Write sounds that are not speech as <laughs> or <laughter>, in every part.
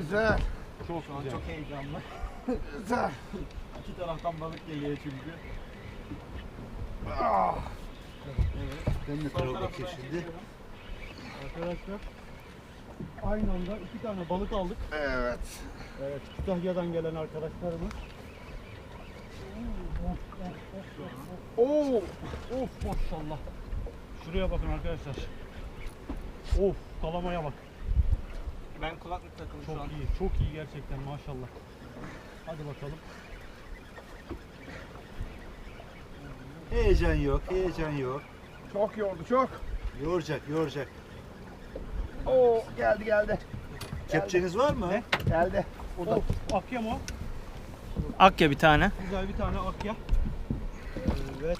Güzel. Çok güzel. çok heyecanlı. Güzel. İki taraftan balık geliyor çünkü. Ah. Ben de tarafa bakayım şimdi. Arkadaşlar aynı anda iki tane balık aldık. Evet. Evet Kütahya'dan gelen arkadaşlarımız. Oo, of maşallah. Şuraya bakın arkadaşlar. Of kalamaya bak. Ben kulaklık takılı Çok şu an. iyi, çok iyi gerçekten maşallah. Hadi bakalım. Heyecan yok, heyecan yok. Çok yordu çok. Yoracak, yoracak. Oo geldi geldi. Kepçeniz var mı? Geldi. Of akya mı? o? Akya bir tane. Güzel bir tane akya. Evet.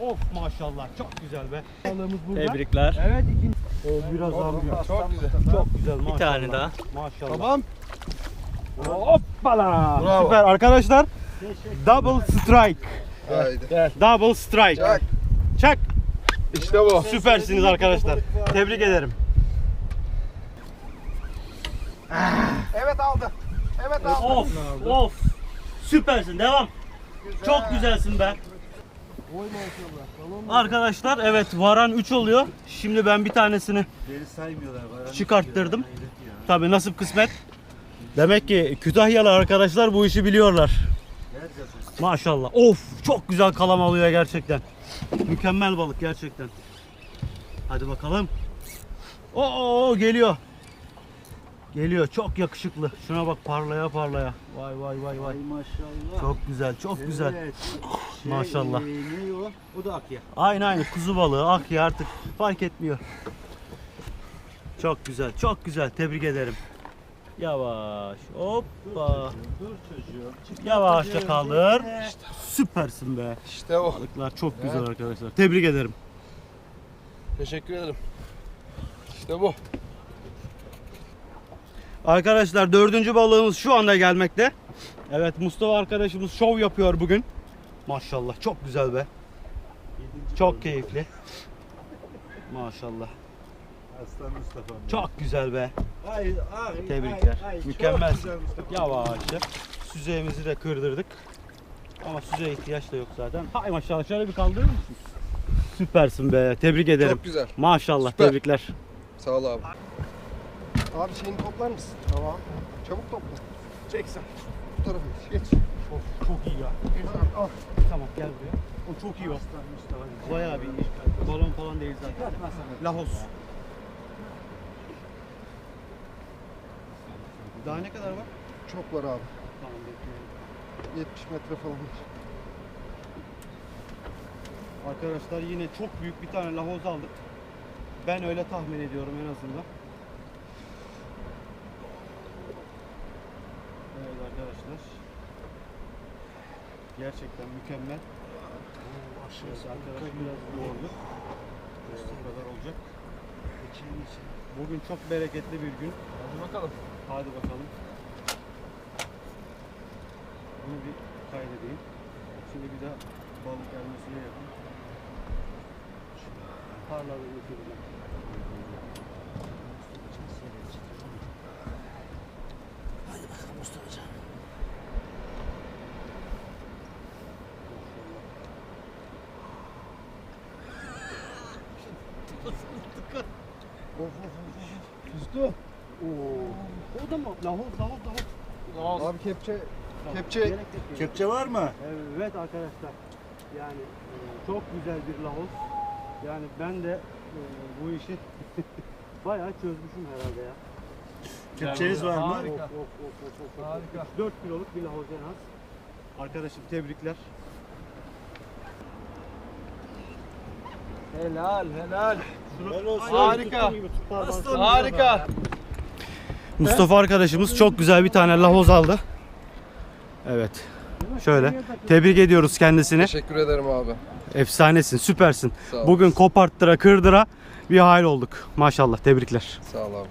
Of maşallah çok güzel be. Balığımız burada. Tebrikler. Evet ikinci. O biraz daha büyük. Çok güzel. Çok güzel maşallah. Bir tane daha. Maşallah. Tamam. Hoppala. Bravo. Süper arkadaşlar. Double strike. Haydi. Double strike. Çak. Çak. İşte bu. Süpersiniz arkadaşlar. Tebrik ederim. Evet aldı. Evet aldı. Of of. Süpersin devam. Çok güzelsin be. Arkadaşlar evet varan 3 oluyor. Şimdi ben bir tanesini saymıyorlar. Çıkarttırdım. Tabi nasip kısmet. Demek ki Kütahyalı arkadaşlar bu işi biliyorlar. Maşallah. Of çok güzel kalam alıyor gerçekten. Mükemmel balık gerçekten. Hadi bakalım. Oo geliyor. Geliyor çok yakışıklı. Şuna bak parlaya parlaya. Vay vay vay vay. Ay maşallah. Çok güzel çok güzel. Evet. Maşallah. e, ne o? O da akya. Aynı aynı kuzu balığı akya artık fark etmiyor. Çok güzel çok güzel tebrik ederim. Yavaş hoppa. Dur çocuğum. Yavaşça kaldır. Süpersin be. İşte o. Balıklar çok güzel arkadaşlar. Tebrik ederim. Teşekkür ederim. İşte bu. Arkadaşlar dördüncü balığımız şu anda gelmekte. Evet Mustafa arkadaşımız şov yapıyor bugün. Maşallah çok güzel be. Çok keyifli. Maşallah. Aslan Mustafa. Çok güzel be. Ay, ay, Tebrikler. ay, ay, Mükemmel. Yavaşça. Süzeyimizi de kırdırdık. Ama süzeye ihtiyaç da yok zaten. Hay maşallah şöyle bir kaldırır mısın? Süpersin be. Tebrik ederim. Çok güzel. Maşallah Süper. tebrikler. Sağ ol abi. Abi şeyini toplar mısın? Tamam. Çabuk topla. Çek sen. Bu tarafa geç. Geç. Of, çok iyi ya. Al. Tamam gel buraya. O çok iyi Mustafa. Bayağı bir iyi. Balon falan değil zaten. Lahos. Daha ne kadar var? Çok var abi. Tamam bekliyorum. 70 metre falan. Arkadaşlar yine çok büyük bir tane lahoz aldık. Ben öyle tahmin ediyorum en azından. Evet arkadaşlar. Gerçekten mükemmel. Evet, arkadaş biraz. Evet, o kadar olacak. Bugün çok bereketli bir gün. Hadi bakalım. Hadi bakalım. Bunu bir kaydedeyim. Şimdi bir daha balık gelmesine yakın. Parladı götüreceğim. Of of of. Üstü. Oo. O da mı? Lahoz, lahoz, lahoz. Abi kepçe. Kepçe-. Kepçe var mı? Evet arkadaşlar. Yani e, çok güzel bir lahoz. Yani ben de e, bu işi <laughs> bayağı çözmüşüm herhalde ya. Kepçeniz var mı? Of, of, of, of, of. Harika. 4 kiloluk bir lahoz en az. Arkadaşım tebrikler. Helal helal. Harika. Harika. Mustafa arkadaşımız çok güzel bir tane lahoz aldı. Evet. Şöyle. Tebrik ediyoruz kendisini. Teşekkür ederim abi. Efsanesin, süpersin. Sağ ol. Bugün koparttıra, kırdıra bir hal olduk. Maşallah, tebrikler. Sağ ol abi.